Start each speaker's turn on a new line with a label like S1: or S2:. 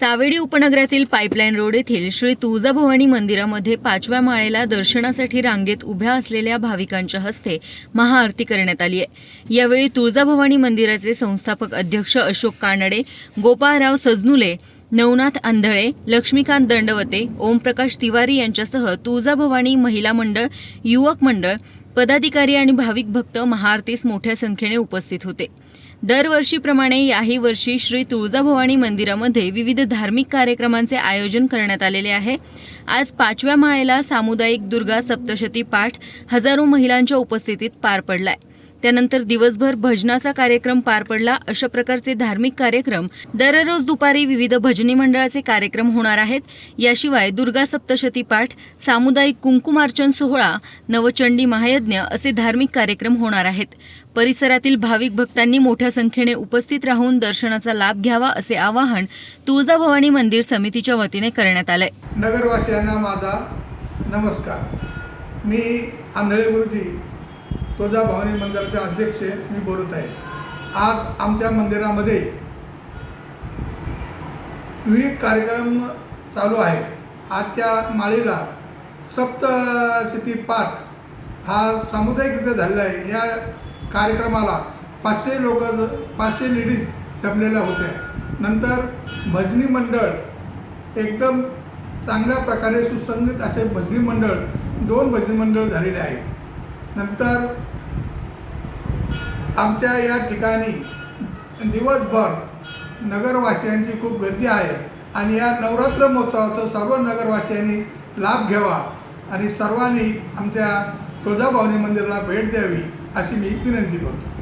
S1: सावेडी उपनगरातील pipeline road येथील श्री तुळजाभवानी मंदिरामध्ये पाचव्या माळेला दर्शनासाठी रांगेत उभ्या असलेल्या भाविकांच्या हस्ते महाआरती करण्यात आली आहे. यावेळी तुळजाभवानी मंदिराचे संस्थापक अध्यक्ष अशोक कानडे गोपाळराव सजनुले नवनाथ आंधळे लक्ष्मीकांत दंडवते ओमप्रकाश तिवारी यांच्यासह तुळजाभवानी महिला मंडळ युवक मंडळ पदाधिकारी आणि भाविक भक्त महाआरतीस मोठ्या संख्येने उपस्थित होते. दरवर्षीप्रमाणे याही वर्षी श्री तुळजाभवानी मंदिरामध्ये विविध धार्मिक कार्यक्रमांचे आयोजन करण्यात आलेले आहे. आज पाचव्या माळेला सामुदायिक दुर्गा सप्तशती पाठ हजारो महिलांच्या उपस्थितीत पार पडलाय. त्यानंतर दिवसभर भजनाचा कार्यक्रम पार पडला. अशा प्रकारचे धार्मिक कार्यक्रम दररोज दुपारी विविध भजनी मंडळाचे कार्यक्रम होणार आहेत. याशिवाय दुर्गा सप्तशती पाठ सामुदायिक कुंकुमार्चन सोहळा नवचंडी महायज्ञ असे धार्मिक कार्यक्रम होणार आहेत. परिसरातील भाविक भक्तांनी मोठ्या संख्येने उपस्थित राहून दर्शनाचा लाभ घ्यावा असे आवाहन तुळजाभवानी मंदिर समितीच्या वतीने करण्यात आलंय.
S2: नगरवासियांना माझा नमस्कार. मी आंधळे गुरुजी तुळजाभवानी मंदिराचे अध्यक्ष मी बोलत आहे. आज आमच्या मंदिरामध्ये विविध कार्यक्रम चालू आहेत. आजच्या माळीला सप्तशती पाठ हा सामुदायिकरित्या झालेला आहे. या कार्यक्रमाला पाचशे लोक पाचशे लेडीज जमलेल्या होत्या. नंतर भजनी मंडळ एकदम चांगल्या प्रकारे सुसंगत असे भजनी मंडळ दोन भजनी मंडळ झालेले आहेत. नंतर आमच्या या ठिकाणी दिवसभर नगरवासियांची खूप गर्दी आहे. आणि या नवरात्र महोत्सवाचा सर्व नगरवासियांनी लाभ घ्यावा. आणि सर्वांनी आमच्या तुळजाभवानी मंदिराला भेट द्यावी अशी मी विनंती करतो.